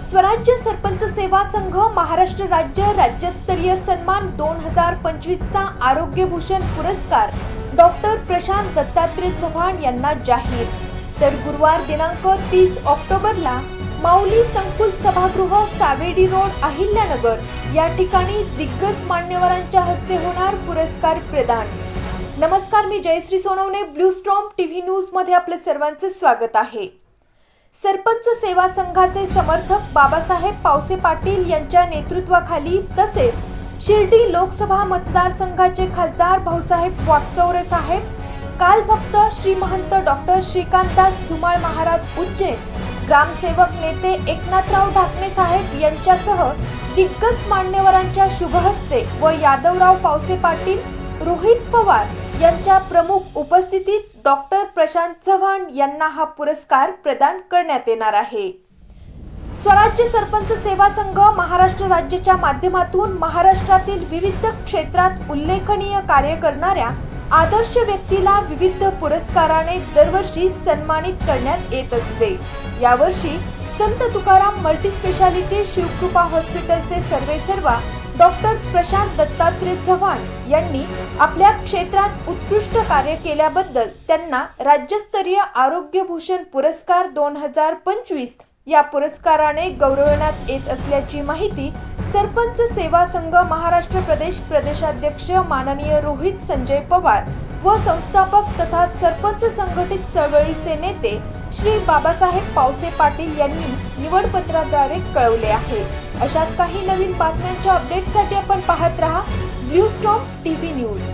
स्वराज्य सरपंच सेवा संघ महाराष्ट्र राज्य राज्यस्तरीय सन्मान दोन हजार पंचवीसचा आरोग्यभूषण पुरस्कार डॉक्टर प्रशांत दत्तात्रय चव्हाण यांना जाहीर. तर गुरुवार दिनांक तीस ऑक्टोबरला माऊली संकुल सभागृह सावेडी रोड अहिल्यानगर या ठिकाणी दिग्गज मान्यवरांच्या हस्ते होणार पुरस्कार प्रदान. नमस्कार मी Jayashree Sonawane blue storm TV न्यूजमध्ये आपले सर्वांचे स्वागत आहे. सरपंच सेवा संघाचे समर्थक बाबासाहेब पावसे पाटील यांच्या नेतृत्वाखाली तसेच शिर्डी लोकसभा मतदारसंघाचे खासदार भाऊसाहेब वाकचौरे साहेब काल भक्त श्री महंत डॉक्टर श्रीकांतदास धुमाळ महाराज उज्जैन ग्रामसेवक नेते एकनाथराव ढाकणे साहेब यांच्यासह दिग्गज मान्यवरांच्या शुभहस्ते व यादवराव पावसे पाटील रोहित पवार यांच्या प्रमुख उपस्थितीत डॉक्टर प्रशांत चव्हाण यांना हा पुरस्कार प्रदान करण्यात येणार आहे. स्वराज्य सरपंच सेवा संघ महाराष्ट्र राज्याच्या माध्यमातून महाराष्ट्रातील विविध क्षेत्रात उल्लेखनीय कार्य करणाऱ्या आदर्श व्यक्तीला विविध पुरस्काराने दरवर्षी सन्मानित करण्यात येत असते. यावर्षी संत तुकाराम मल्टीस्पेशालिटी शिवकृपा हॉस्पिटलचे सर्वेसर्वा डॉक्टर प्रशांत दत्तात्रय चव्हाण यांनी आपल्या क्षेत्रात उत्कृष्ट कार्य केल्याबद्दल त्यांना राज्यस्तरीय आरोग्यभूषण पुरस्कार दोन हजार पंचवीस या पुरस्काराने गौरवण्यात येत असल्याची माहिती सरपंच सेवा संघ महाराष्ट्र प्रदेश प्रदेशाध्यक्ष माननीय रोहित संजय पवार व संस्थापक तथा सरपंच संघटित चळवळीचे नेते श्री बाबासाहेब पावसे पाटील यांनी निवडपत्राद्वारे कळवले आहे. अशाच काही नवीन बातम्यांच्या अपडेटसाठी आपण पाहत रहा. Blue storm TV news.